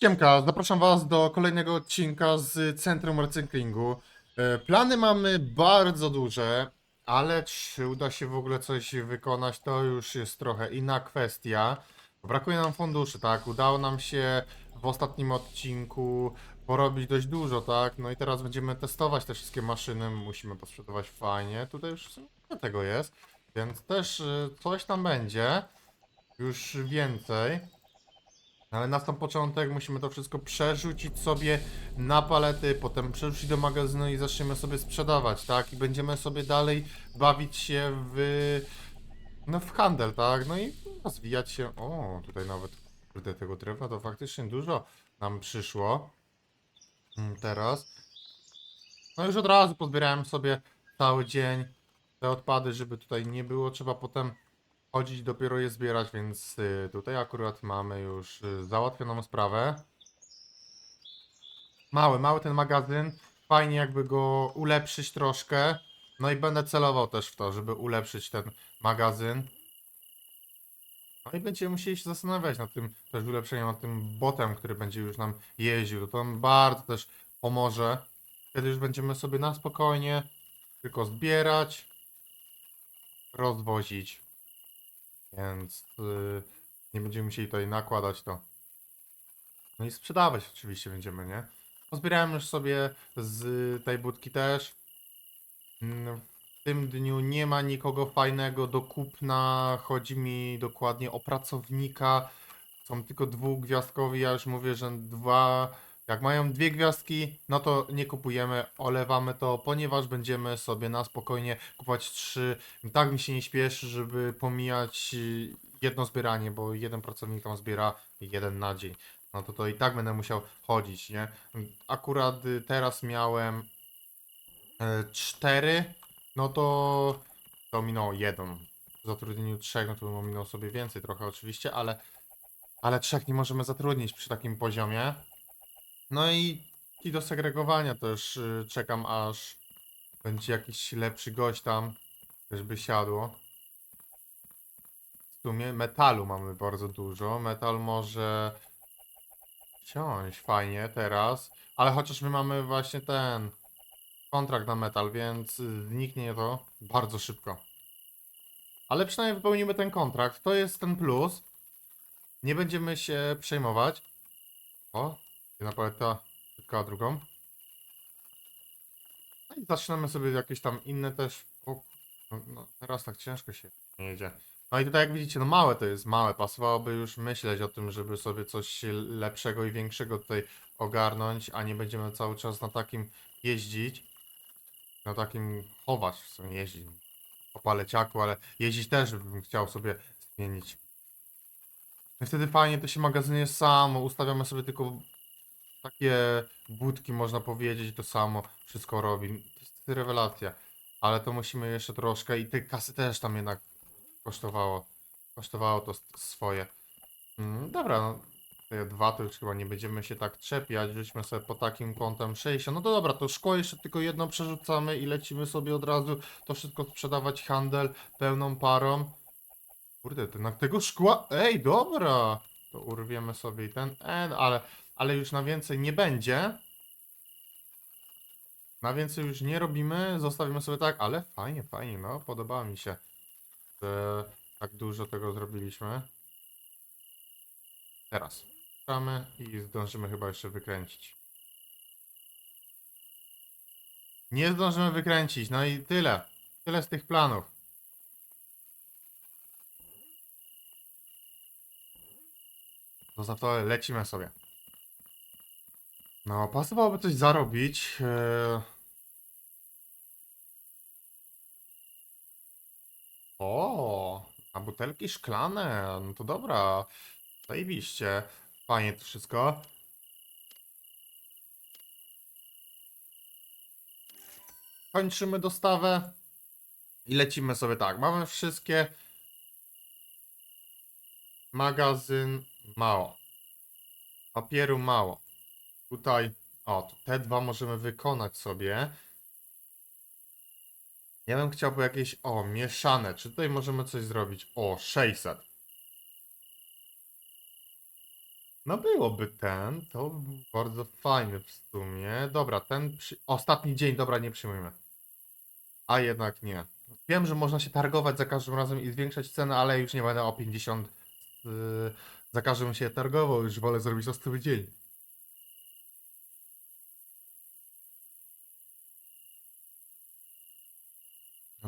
Siemka, zapraszam Was do kolejnego odcinka z Centrum Recyklingu. E, Plany mamy bardzo duże, ale czy uda się w ogóle coś wykonać, to już jest trochę inna kwestia. Brakuje nam funduszy, tak? Udało nam się w ostatnim odcinku porobić dość dużo, tak? No i teraz będziemy testować te wszystkie maszyny, musimy posprzedawać fajnie. Tutaj już tego jest, więc też e, coś tam będzie, już więcej. Ale na sam początek musimy to wszystko przerzucić sobie na palety, potem przerzucić do magazynu i zaczniemy sobie sprzedawać, tak? I będziemy sobie dalej bawić się w, no w handel, tak? No i rozwijać się. O, tutaj nawet kurde tego drewna to faktycznie dużo nam przyszło. Mm, Teraz. No już od razu pozbierałem sobie cały dzień te odpady, żeby tutaj nie było trzeba potem chodzić, dopiero je zbierać, więc y, tutaj akurat mamy już y, załatwioną sprawę. Mały, mały ten magazyn. Fajnie jakby go ulepszyć troszkę. No i będę celował też w to, żeby ulepszyć ten magazyn. No i będziemy musieli się zastanawiać nad tym też ulepszeniem, nad tym botem, który będzie już nam jeździł. To nam bardzo też pomoże. Wtedy już będziemy sobie na spokojnie tylko zbierać, rozwozić. Więc y, nie będziemy musieli tutaj nakładać to. No i sprzedawać oczywiście będziemy, nie? Pozbierałem już sobie z tej budki też. Mm, W tym dniu nie ma nikogo fajnego do kupna. Chodzi mi dokładnie o pracownika. Są tylko dwugwiazdkowi. Ja już mówię, że dwa. Jak mają dwie gwiazdki, no to nie kupujemy, olewamy to, ponieważ będziemy sobie na spokojnie kupować trzy. Tak mi się nie śpieszy, żeby pomijać y, jedno zbieranie, bo jeden pracownik tam zbiera jeden na dzień. No to to i tak będę musiał chodzić, nie? Akurat y, teraz miałem e, cztery, no to to minął jeden. W zatrudnieniu trzech, no to minął sobie więcej trochę oczywiście, ale ale trzech nie możemy zatrudnić przy takim poziomie. No i, i do segregowania też y, czekam aż będzie jakiś lepszy gość tam, też by siadło. W sumie metalu mamy bardzo dużo. Metal może wsiąść fajnie teraz, ale chociaż my mamy właśnie ten kontrakt na metal, więc y, zniknie to bardzo szybko. Ale przynajmniej wypełnimy ten kontrakt. To jest ten plus. Nie będziemy się przejmować. O, jedna paleta spotkała drugą. No i zaczynamy sobie jakieś tam inne też. O, no, no, teraz tak ciężko się nie jedzie. No i tutaj jak widzicie, no małe to jest małe. Pasowałoby już myśleć o tym, żeby sobie coś lepszego i większego tutaj ogarnąć, a nie będziemy cały czas na takim jeździć. Na takim chować, w sumie jeździć. Po paleciaku, ale jeździć też bym chciał sobie zmienić. No i wtedy fajnie to się magazynuje samo. Ustawiamy sobie tylko takie budki, można powiedzieć, to samo wszystko robi. To jest rewelacja. Ale to musimy jeszcze troszkę i te kasy też tam jednak kosztowało. Kosztowało to swoje. Mm, dobra, no. Te dwa to już chyba nie będziemy się tak czepiać. Rzućmy sobie po takim kątem 60. No to dobra, to szkło jeszcze tylko jedno przerzucamy i lecimy sobie od razu to wszystko sprzedawać handel pełną parą. Kurde, to na tego szkła. Ej, dobra! To urwiemy sobie i ten. Ale, ale już na więcej nie będzie. Na więcej już nie robimy. Zostawimy sobie tak, ale fajnie, fajnie, no. Podoba mi się, że tak dużo tego zrobiliśmy. Teraz. Czamy i zdążymy chyba jeszcze wykręcić. Nie zdążymy wykręcić, no i tyle. Tyle z tych planów. Zostaw to, lecimy sobie. No, pasowałoby coś zarobić. Eee... O, a butelki szklane, no to dobra. Zajebiście. Fajnie to wszystko. Kończymy dostawę i lecimy sobie tak. Mamy wszystkie. Magazyn mało. Papieru mało. Tutaj, o, to te dwa możemy wykonać sobie. Ja bym chciał jakieś, o, mieszane. Czy tutaj możemy coś zrobić? O, 600. No byłoby ten, to bardzo fajny w sumie. Dobra, ten przy... ostatni dzień, dobra, nie przyjmujemy. A jednak nie. Wiem, że można się targować za każdym razem i zwiększać cenę, ale już nie będę o 50 yy, za każdym się targował, już wolę zrobić ostatni dzień.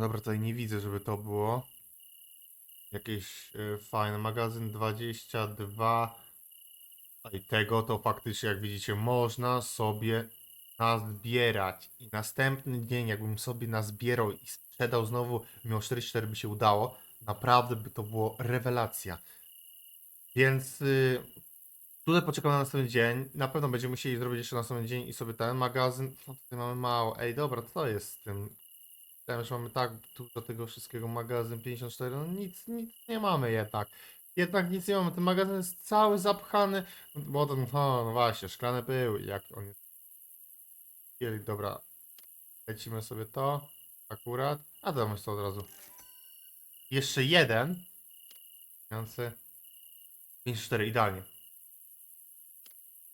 Dobra, tutaj nie widzę, żeby to było. Jakieś y, fajne. Magazyn 22. A i tego to faktycznie, jak widzicie, można sobie nazbierać. I następny dzień, jakbym sobie nazbierał i sprzedał znowu, mimo 44 by się udało, naprawdę by to było rewelacja. Więc y, tutaj poczekam na następny dzień. Na pewno będziemy musieli zrobić jeszcze następny dzień i sobie ten magazyn. No tutaj mamy mało. Ej, dobra, co jest z tym? Myślałem, że mamy tak dużo tego wszystkiego. Magazyn 54. No nic, nic nie mamy jednak. Jednak nic nie mamy. Ten magazyn jest cały zapchany. Bo ten, o, no właśnie, szklane pyły. Jak on jest. Dobra. Lecimy sobie to. Akurat. A damy to od razu. Jeszcze jeden. Pieniądze. 54, idealnie.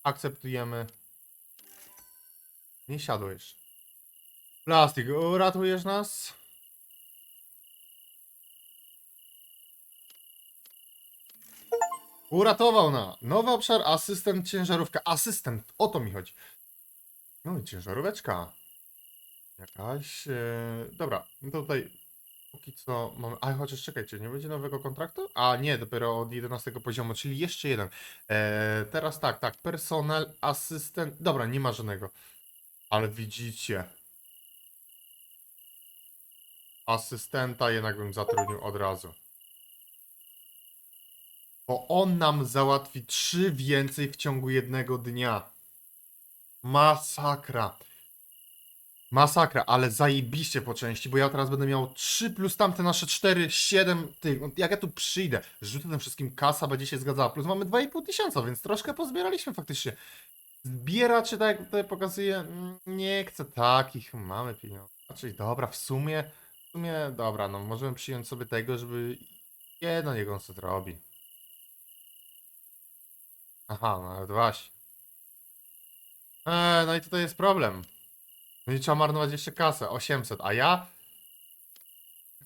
Akceptujemy. Nie siadło jeszcze. Plastik, uratujesz nas? Uratował na. Nowy obszar, asystent, ciężarówka. Asystent, o to mi chodzi. No i ciężaróweczka. Jakaś. E... Dobra, no to tutaj póki co mamy. A chociaż czekajcie, nie będzie nowego kontraktu? A nie, dopiero od 11 poziomu, czyli jeszcze jeden. E... Teraz tak, tak. Personel, asystent. Dobra, nie ma żadnego. Ale widzicie. Asystenta jednak bym zatrudnił od razu. Bo on nam załatwi trzy więcej w ciągu jednego dnia. Masakra. Masakra, ale zajebiście po części, bo ja teraz będę miał 3 plus tamte nasze 4, 7 tych. Jak ja tu przyjdę, rzucę tym wszystkim kasa, będzie się zgadzała. Plus mamy 2,5 tysiąca, więc troszkę pozbieraliśmy faktycznie. Zbieraczy, tak jak tutaj pokazuję, mm, nie chcę takich, mamy pieniądze. Znaczy, dobra, w sumie, sumie, dobra, no możemy przyjąć sobie tego, żeby jedno niech on sobie robi. Aha, no właśnie. Eee, no i tutaj jest problem. I trzeba marnować jeszcze kasę, 800, a ja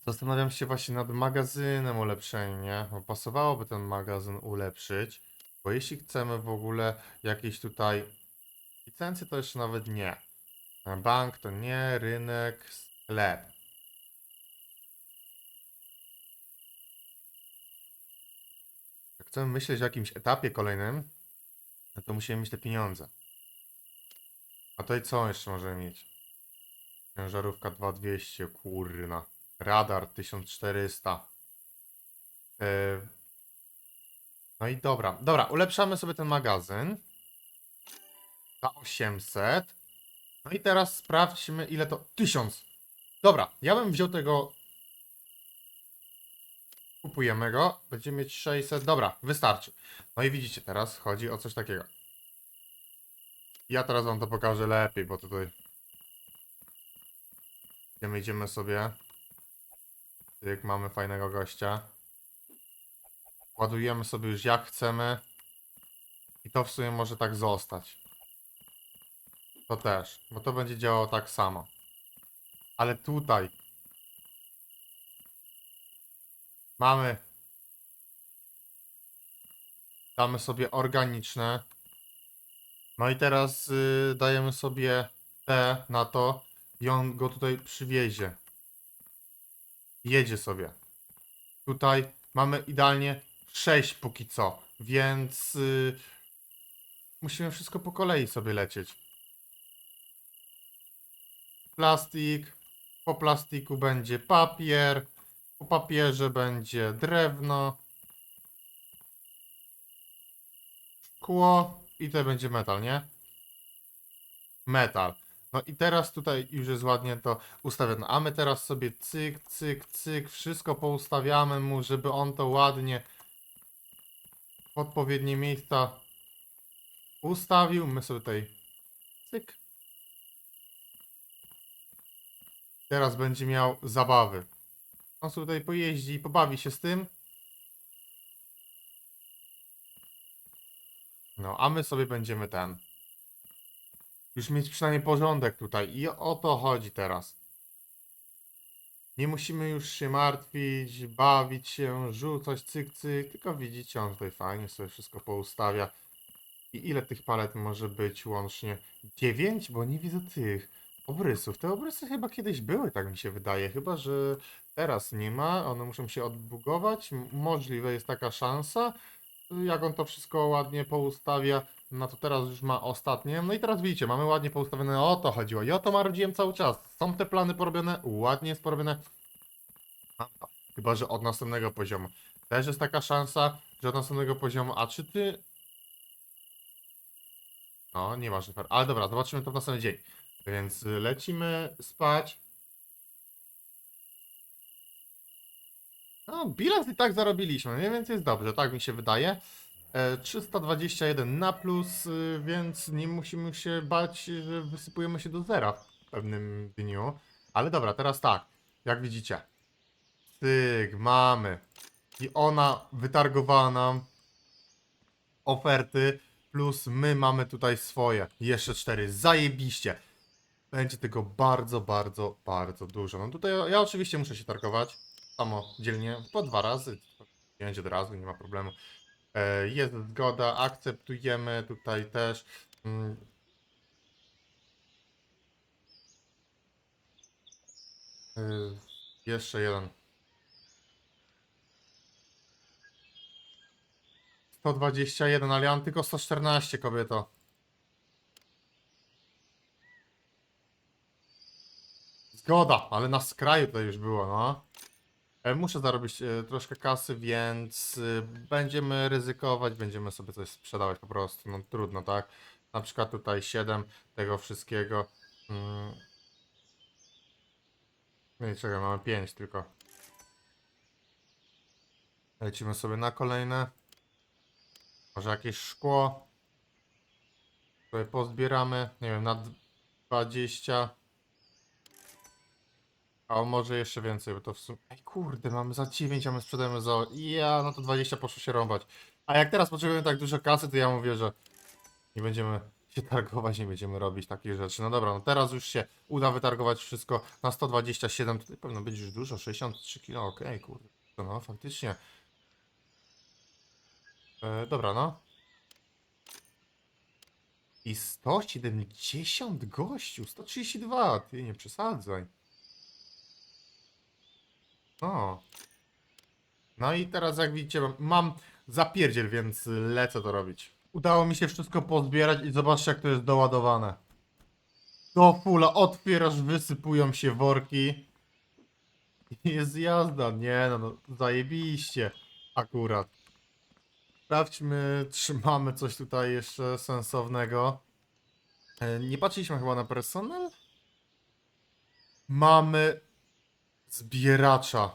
zastanawiam się właśnie nad magazynem ulepszeniem, nie? Bo pasowałoby ten magazyn ulepszyć, bo jeśli chcemy w ogóle jakieś tutaj licencje, to jeszcze nawet nie. E, Bank to nie, rynek, sklep. Chcemy myśleć o jakimś etapie kolejnym, no to musimy mieć te pieniądze. A tutaj co jeszcze możemy mieć? Ciężarówka 2200, kurna. Radar 1400. Yy. No i dobra. Dobra, ulepszamy sobie ten magazyn. Za 800. No i teraz sprawdźmy ile to... 1000. Dobra, ja bym wziął tego... Kupujemy go. Będziemy mieć 600. Dobra, wystarczy. No i widzicie, teraz chodzi o coś takiego. Ja teraz wam to pokażę lepiej, bo tutaj... Idziemy, idziemy sobie. Jak mamy fajnego gościa. Ładujemy sobie już jak chcemy. I to w sumie może tak zostać. To też, bo to będzie działało tak samo. Ale tutaj mamy damy sobie organiczne. No i teraz y, dajemy sobie T na to i on go tutaj przywiezie. Jedzie sobie. Tutaj mamy idealnie 6 póki co, więc y, musimy wszystko po kolei sobie lecieć. Plastik, po plastiku będzie papier, po papierze będzie drewno, szkło i to będzie metal, nie? Metal. No i teraz tutaj już jest ładnie to ustawione. A my teraz sobie cyk, cyk, cyk, wszystko poustawiamy mu, żeby on to ładnie w odpowiednie miejsca ustawił. My sobie tutaj cyk. Teraz będzie miał zabawy. On sobie tutaj pojeździ i pobawi się z tym. No, a my sobie będziemy ten. Już mieć przynajmniej porządek tutaj. I o to chodzi teraz. Nie musimy już się martwić, bawić się, rzucać cyk cyk, tylko widzicie, on tutaj fajnie sobie wszystko poustawia. I ile tych palet może być łącznie? 9? Bo nie widzę tych obrysów. Te obrysy chyba kiedyś były, tak mi się wydaje. Chyba, że teraz nie ma. One muszą się odbugować. Możliwe jest taka szansa. Jak on to wszystko ładnie poustawia, no to teraz już ma ostatnie. No i teraz widzicie, mamy ładnie poustawione. O to chodziło. O to marudziłem cały czas. Są te plany porobione, ładnie jest porobione. Chyba, że od następnego poziomu. Też jest taka szansa, że od następnego poziomu. A czy ty. No, nie ma szyfer. Ale dobra, zobaczymy to w następny dzień. Więc y, lecimy spać. No, bilans i tak zarobiliśmy, nie? Więc jest dobrze, tak mi się wydaje. E, 321 na plus, y, więc nie musimy się bać, że wysypujemy się do zera w pewnym dniu. Ale dobra, teraz tak, jak widzicie. Tyk, mamy. I ona wytargowała nam oferty, plus my mamy tutaj swoje. Jeszcze cztery, zajebiście. Będzie tego bardzo, bardzo, bardzo dużo. No tutaj ja oczywiście muszę się targować samodzielnie po dwa razy. Pięć od razu, nie ma problemu. E, Jest zgoda, akceptujemy tutaj też. mm, e, Jeszcze jeden. 121, ale ja mam tylko 114, kobieto. Zgoda, ale na skraju to już było, no. E, Muszę zarobić e, troszkę kasy, więc e, będziemy ryzykować, będziemy sobie coś sprzedawać po prostu. No trudno, tak? Na przykład tutaj 7 tego wszystkiego. Mm. Nie, czekaj, mamy 5 tylko. Lecimy sobie na kolejne. Może jakieś szkło. Sobie pozbieramy, nie wiem, na 20. A może jeszcze więcej, bo to w sumie... Ej kurde, mamy za 9, a my sprzedajemy za... Ja, no to 20 poszło się rąbać. A jak teraz potrzebujemy tak dużo kasy, to ja mówię, że nie będziemy się targować, nie będziemy robić takich rzeczy. No dobra, no teraz już się uda wytargować wszystko na 127, tutaj pewno będzie już dużo, 63 kg, okej, kurde. To no, faktycznie. E, dobra, no. I 170 gościu, 132, ty nie przesadzaj. O. No i teraz jak widzicie, mam- zapierdziel, więc lecę to robić. Udało mi się wszystko pozbierać i zobaczcie jak to jest doładowane. Do fula otwierasz, wysypują się worki. Jest jazda, nie no, no zajebiście. Akurat. Sprawdźmy, czy mamy coś tutaj jeszcze sensownego. E, Nie patrzyliśmy chyba na personel? Mamy zbieracza.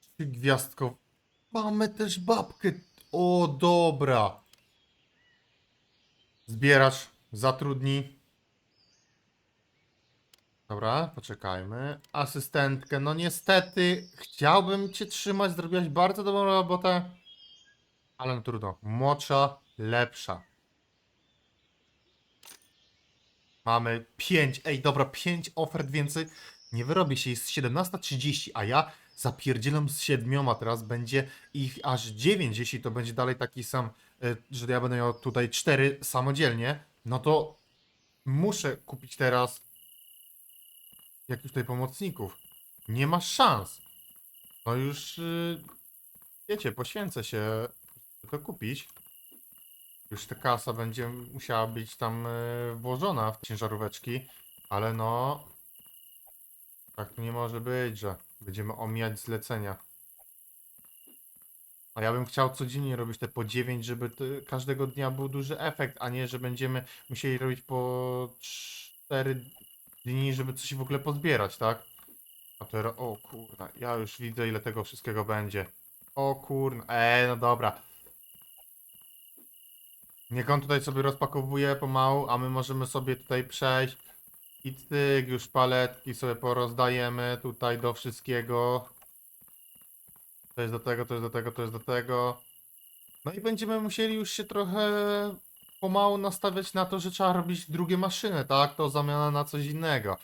Trzy gwiazdkow. Mamy też babkę. O, dobra. Zbieracz, zatrudni. Dobra, poczekajmy. Asystentkę, no niestety chciałbym cię trzymać, zrobiłaś bardzo dobrą robotę. Ale no trudno. Młodsza, lepsza. Mamy 5. Ej, dobra, 5 ofert więcej. Nie wyrobi się, jest 17.30, a ja zapierdzielam z siedmioma teraz. Będzie ich aż 9, jeśli to będzie dalej taki sam, y, że ja będę miał tutaj 4 samodzielnie. No to muszę kupić teraz jakichś tutaj pomocników. Nie ma szans. No już, y, wiecie, poświęcę się, żeby to kupić. Już ta kasa będzie musiała być tam y, włożona w ciężaróweczki, ale no, tak nie może być, że będziemy omijać zlecenia. A ja bym chciał codziennie robić te po 9, żeby każdego dnia był duży efekt, a nie, że będziemy musieli robić po 4 dni, żeby coś w ogóle pozbierać, tak? A ro- o kurna, ja już widzę ile tego wszystkiego będzie. O kurna, eee, no dobra. Niech on tutaj sobie rozpakowuje pomału, a my możemy sobie tutaj przejść. I tyk, już paletki sobie porozdajemy tutaj do wszystkiego. To jest do tego, to jest do tego, to jest do tego. No i będziemy musieli już się trochę pomału nastawiać na to, że trzeba robić drugie maszyny, tak? To zamiana na coś innego.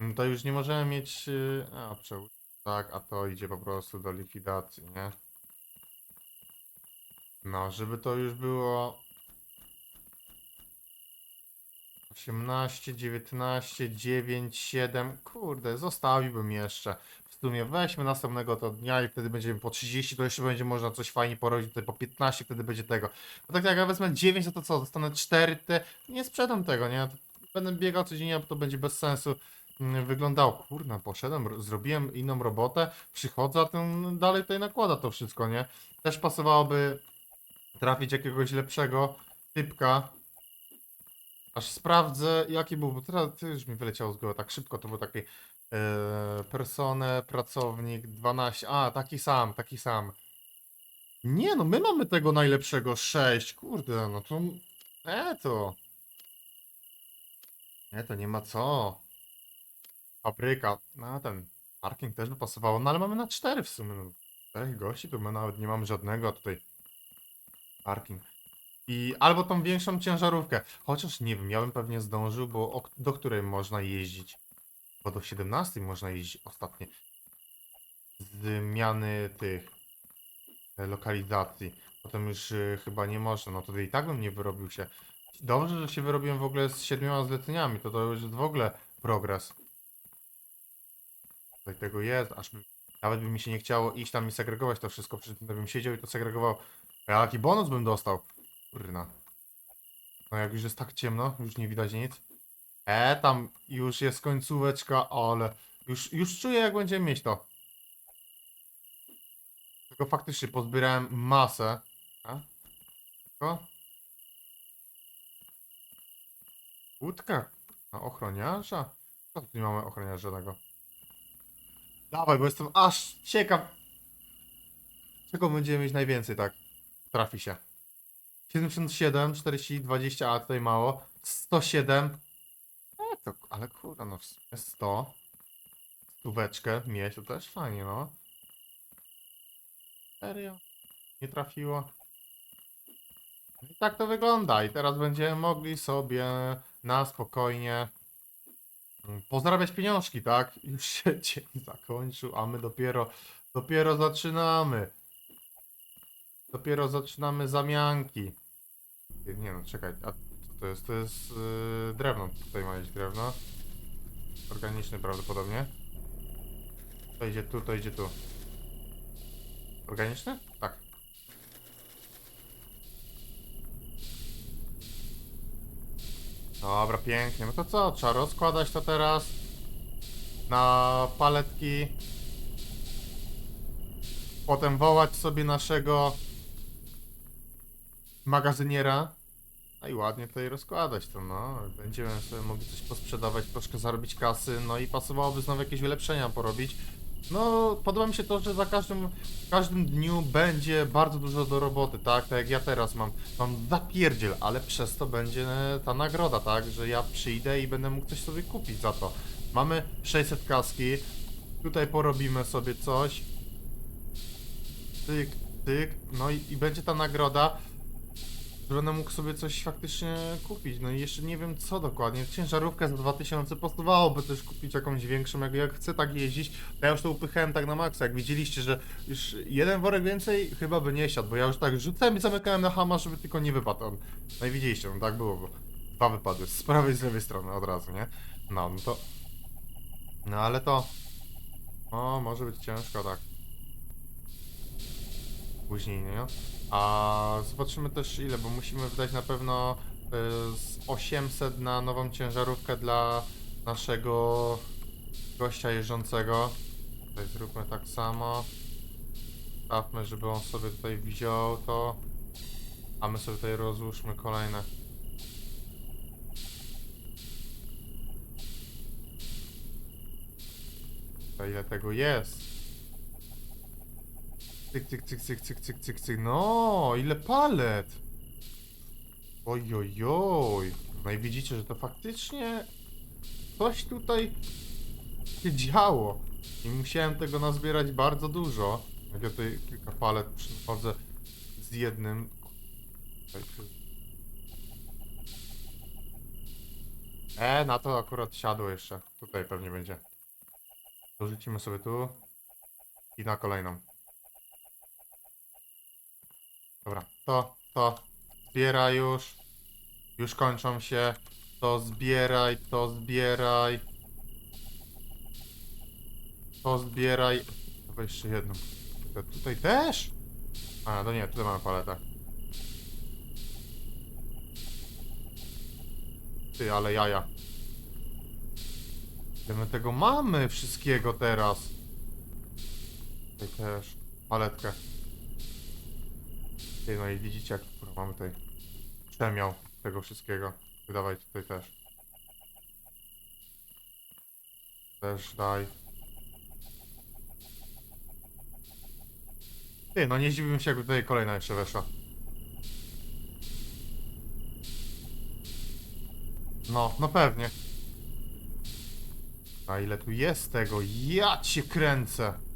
Mm, To już nie możemy mieć... y, A, przełóż. Tak, a to idzie po prostu do likwidacji, nie? No, żeby to już było 18, 19, 9, 7. Kurde, zostawiłbym jeszcze. W sumie weźmy następnego to dnia i wtedy będziemy po 30, to jeszcze będzie można coś fajnie porobić, tutaj po 15, wtedy będzie tego. No tak jak ja wezmę 9, no to co, dostanę 4 te. Nie sprzedam tego, nie? Będę biegał codziennie, bo to będzie bez sensu mm, wyglądało. Kurna, poszedłem, ro- zrobiłem inną robotę, przychodzę, a ten dalej tutaj nakłada to wszystko, nie? Też pasowałoby trafić jakiegoś lepszego typka. Aż sprawdzę, jaki był, bo teraz to już mi wyleciało z głowy tak szybko, to był taki e, personę, pracownik, 12, a taki sam, taki sam. Nie no, my mamy tego najlepszego 6, kurde, no to, e to. Nie, to nie ma co. Fabryka, no ten parking też by pasowało, no ale mamy na 4 w sumie, no. Czterech gości, to my nawet nie mamy żadnego tutaj. Parking. I albo tą większą ciężarówkę. Chociaż nie wiem, ja bym pewnie zdążył, bo do której można jeździć? Bo do 17 można jeździć ostatnie. Zmiany tych e, lokalizacji. Potem już e, chyba nie można. No to i tak bym nie wyrobił się. Dobrze, że się wyrobiłem w ogóle z siedmioma zleceniami. To to już jest w ogóle progres. Tutaj tego jest, aż by, nawet by mi się nie chciało iść tam i segregować to wszystko. Przy tym bym siedział i to segregował. A jaki bonus bym dostał? Kurna. No jak już jest tak ciemno, już nie widać nic. E, tam już jest końcóweczka, ale już, już czuję jak będziemy mieć to. Tylko faktycznie pozbierałem masę. A? Tylko? Łódka na ochroniarza? Co tu nie mamy ochroniarza żadnego? Dawaj, bo jestem aż ciekaw. Czego będziemy mieć najwięcej, tak? Trafi się. 77, 40, 20, a tutaj mało. 107. E, to, ale kurde, no w sumie 100. Stóweczkę mieć, to też fajnie, no. Serio? Nie trafiło. No I tak to wygląda. I teraz będziemy mogli sobie na spokojnie mm, pozarabiać pieniążki, tak? Już się dzień zakończył, a my dopiero, dopiero zaczynamy. Dopiero zaczynamy zamianki. Nie no, czekaj, a co to jest? To jest yy, drewno. Tutaj ma być drewno. Organiczny prawdopodobnie. To idzie tu, to idzie tu. Organiczny? Tak. Dobra, pięknie. No to co? Trzeba rozkładać to teraz na paletki. Potem wołać sobie naszego magazyniera. No i ładnie tutaj rozkładać to, no. Będziemy sobie mogli coś posprzedawać, troszkę zarobić kasy, no i pasowałoby znowu jakieś wylepszenia porobić. No, podoba mi się to, że za każdym, w każdym dniu będzie bardzo dużo do roboty, tak? Tak jak ja teraz mam, mam zapierdziel, ale przez to będzie ta nagroda, tak? Że ja przyjdę i będę mógł coś sobie kupić za to. Mamy 600 kaski, tutaj porobimy sobie coś. Tyk, tyk, no i, i będzie ta nagroda, że mógł sobie coś faktycznie kupić. No i jeszcze nie wiem co dokładnie. Ciężarówkę za 2000 pasowałoby też kupić jakąś większą, jak, jak chcę tak jeździć. Ja już to upychałem tak na maksa. Jak widzieliście, że już jeden worek więcej chyba by nie siadł, bo ja już tak rzucałem i zamykałem na hama, żeby tylko nie wypadł on. No i widzieliście, no tak było, bo dwa wypadły z prawej i z lewej strony od razu, nie? No, no to... No ale to... O, może być ciężko, tak. Później, nie? A zobaczymy też ile, bo musimy wydać na pewno y, z 800 na nową ciężarówkę dla naszego gościa jeżdżącego. Tutaj zróbmy tak samo. Stawmy, żeby on sobie tutaj wziął to. A my sobie tutaj rozłóżmy kolejne. To ile tego jest? Cyk, cyk, cyk, cyk, cyk, cyk, cyk, cyk. No, ile palet! Oj, oj, oj. No i widzicie, że to faktycznie coś tutaj się działo. I musiałem tego nazbierać bardzo dużo. Jak ja tutaj kilka palet przychodzę z jednym. E, na to akurat siadło jeszcze. Tutaj pewnie będzie. Dorzucimy sobie tu. I na kolejną. Dobra, to, to. Zbieraj już. Już kończą się. To zbieraj, to zbieraj. To zbieraj. Dobra, jeszcze jedną. Tutaj, tutaj też? A, no nie, tutaj mamy paletę. Ty, ale jaja. Ile my tego mamy wszystkiego teraz? Tutaj też. Paletkę. No i widzicie, jaki kurwa mamy tutaj przemiał tego wszystkiego. Wydawaj tutaj też. Też daj. Ty, no nie zdziwiłbym się, jakby tutaj kolejna jeszcze weszła. No, no pewnie. A ile tu jest tego? Ja cię kręcę.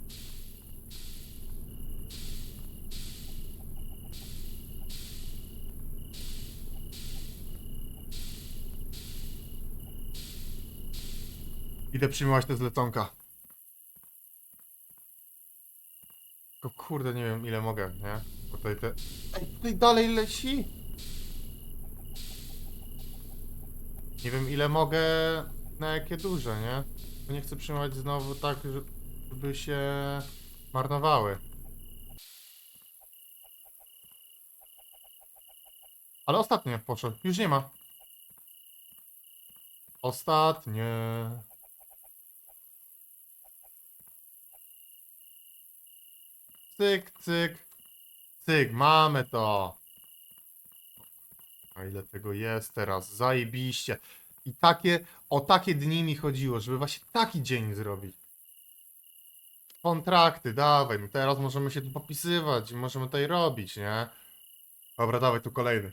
Idę przyjmować te zleconka. Tylko kurde, nie wiem ile mogę, nie? Tutaj te... Ej, tutaj dalej leci! Nie wiem ile mogę, na jakie duże, nie? Bo nie chcę przyjmować znowu tak, że- żeby się marnowały. Ale ostatnie poszedł, już nie ma. Ostatnie. Cyk, cyk, cyk, mamy to. A ile tego jest teraz? Zajebiście. I takie, o takie dni mi chodziło, żeby właśnie taki dzień zrobić. Kontrakty, dawaj, no teraz możemy się tu popisywać i możemy tutaj robić, nie? Dobra, dawaj tu kolejny.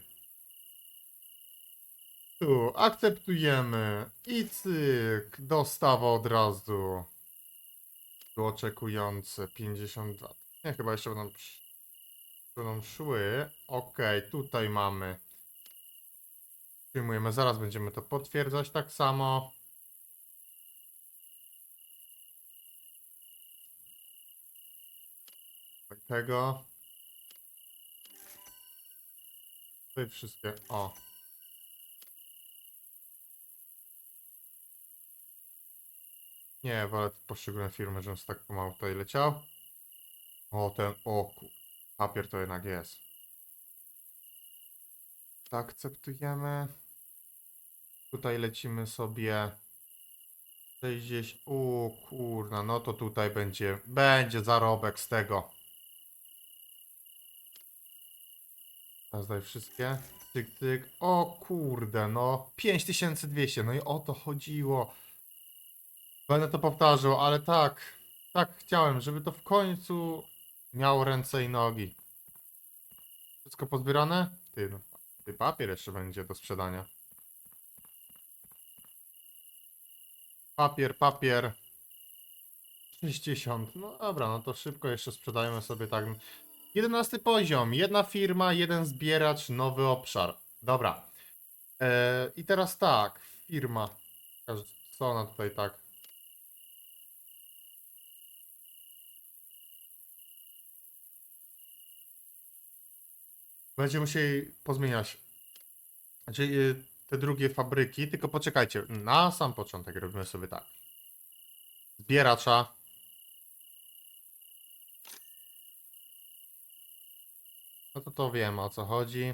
Tu, akceptujemy. I cyk, dostawa od razu. Tu oczekujące 52. Nie, chyba jeszcze będą, będą szły. Okej, tutaj mamy. Przyjmujemy, zaraz będziemy to potwierdzać tak samo. Tego. Tutaj wszystkie, o. Nie, wolę poszczególne firmy, żebym tak pomału tutaj leciał. O, ten, o kur... Papier to jednak jest. Akceptujemy. Tutaj lecimy sobie 60. U kurna, no to tutaj będzie będzie zarobek z tego. Teraz daj wszystkie. Tyk, tyk. O kurde, no 5200. No i o to chodziło. Będę to powtarzał, ale tak. Tak chciałem, żeby to w końcu miało ręce i nogi. Wszystko pozbierane? Ty, no, ty papier jeszcze będzie do sprzedania. Papier, papier. 60. No dobra, no to szybko jeszcze sprzedajmy sobie tak. 11 poziom. Jedna firma, jeden zbieracz, nowy obszar. Dobra. E, I teraz tak. Firma. Co ona tutaj tak. Będziemy musieli pozmieniać. Znaczy y, te drugie fabryki, tylko poczekajcie. Na sam początek robimy sobie tak. Zbieracza. No to to wiemy o co chodzi.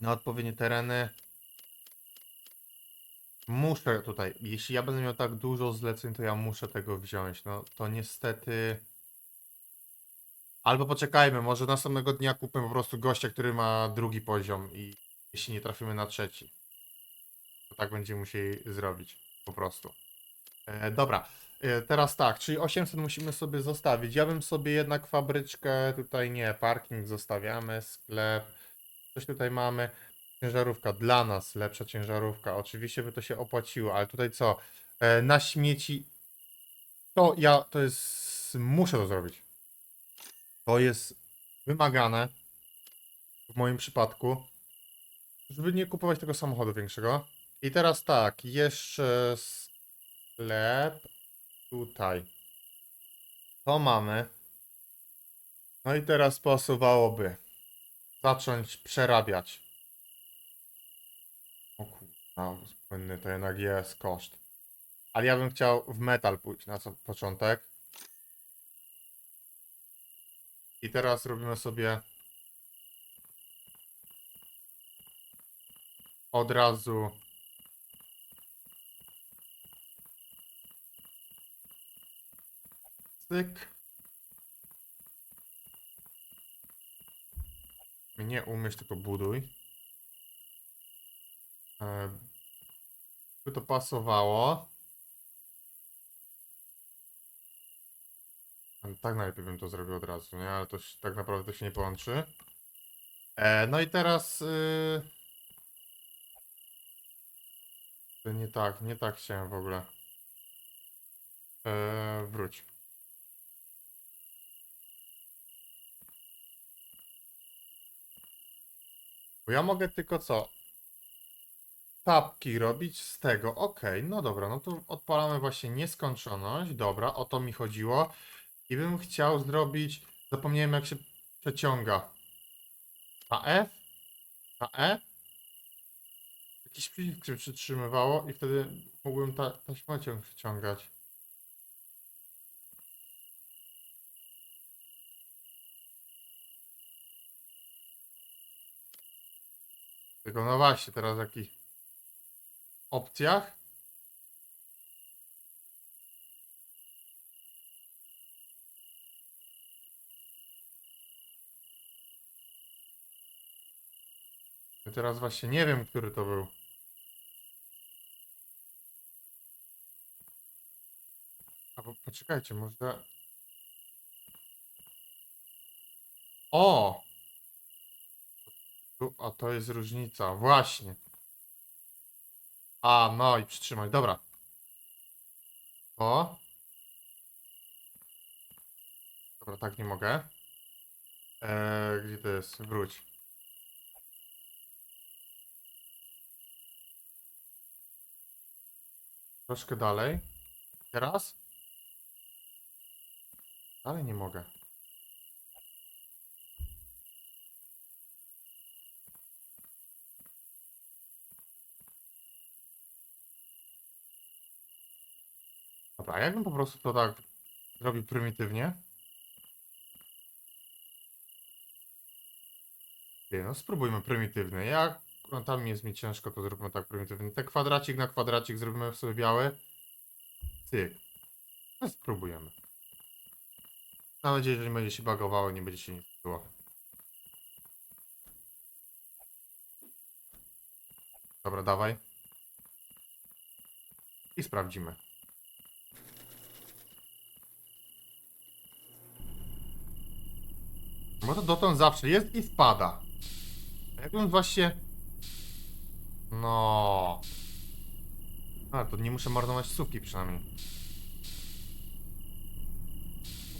Na odpowiednie tereny. Muszę tutaj, jeśli ja będę miał tak dużo zleceń, to ja muszę tego wziąć. No to niestety. Albo poczekajmy, może następnego dnia kupimy po prostu gościa, który ma drugi poziom i jeśli nie trafimy na trzeci. To tak będziemy musieli zrobić. Po prostu. E, dobra. E, teraz tak, czyli 800 musimy sobie zostawić. Ja bym sobie jednak fabryczkę, tutaj nie, parking zostawiamy, sklep. Coś tutaj mamy. Ciężarówka dla nas, lepsza ciężarówka. Oczywiście by to się opłaciło, ale tutaj co? E, na śmieci. To ja, to jest. Muszę to zrobić. To jest wymagane w moim przypadku, żeby nie kupować tego samochodu większego. I teraz tak, jeszcze sklep tutaj. To mamy. No i teraz posuwałoby zacząć przerabiać. O kurwa, płynny to jednak jest koszt. Ale ja bym chciał w metal pójść na początek. I teraz robimy sobie od razu cyk. Nie umyśl, tylko buduj. E, By to pasowało. Tak najlepiej bym to zrobił od razu, nie? Ale to się, tak naprawdę to się nie połączy. E, no i teraz... y, to Nie tak, nie tak chciałem w ogóle. E, wróć. Bo ja mogę tylko co? Tapki robić z tego. Okej, no dobra, no to odpalamy właśnie nieskończoność. Dobra, o to mi chodziło. I bym chciał zrobić. Zapomniałem jak się przeciąga. Na F? Na E? Jakiś przycisk się przytrzymywało i wtedy mógłbym ta, taśmociąg przyciągać. Tylko no właśnie, teraz w jakich opcjach? Teraz właśnie nie wiem, który to był. A bo poczekajcie, może... O! Tu, a to jest różnica, właśnie. A, no i przytrzymać, dobra. O. Dobra, tak nie mogę. Eee, gdzie to jest? Wróć. Troszkę dalej. Teraz? Dalej nie mogę. Dobra, jakbym po prostu to tak zrobił prymitywnie? Nie, no spróbujmy prymitywnie. Jak no, tam jest mi ciężko, to zróbmy tak prymitywnie. Te kwadracik na kwadracik zrobimy sobie biały. Cyk. No spróbujemy. Mam nadzieję, że nie będzie się bagowało, nie będzie się nic było. Dobra, dawaj. I sprawdzimy. Bo to dotąd zawsze jest i spada. Jakbym właśnie... No. A, to nie muszę marnować suki przynajmniej.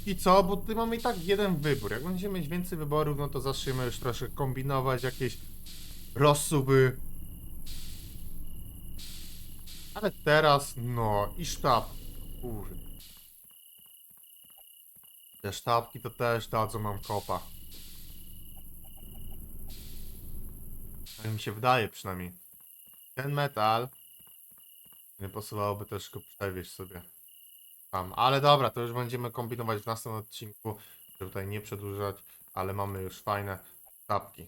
I co? Bo tutaj mamy i tak jeden wybór. Jak będziemy mieć więcej wyborów, no to zaczniemy już troszkę kombinować, jakieś rozsuwy. Ale teraz, no, i sztab. Kurde. Te sztabki to też dadzą nam kopa. Tak mi się wydaje przynajmniej. Ten metal nie posyłałoby też go przewieźć sobie tam. Ale dobra, to już będziemy kombinować w następnym odcinku, żeby tutaj nie przedłużać, ale mamy już fajne sztabki.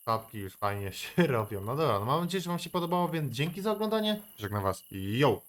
Sztabki już fajnie się robią. No dobra, no mam nadzieję, że wam się podobało, więc dzięki za oglądanie. Żegnam was yo!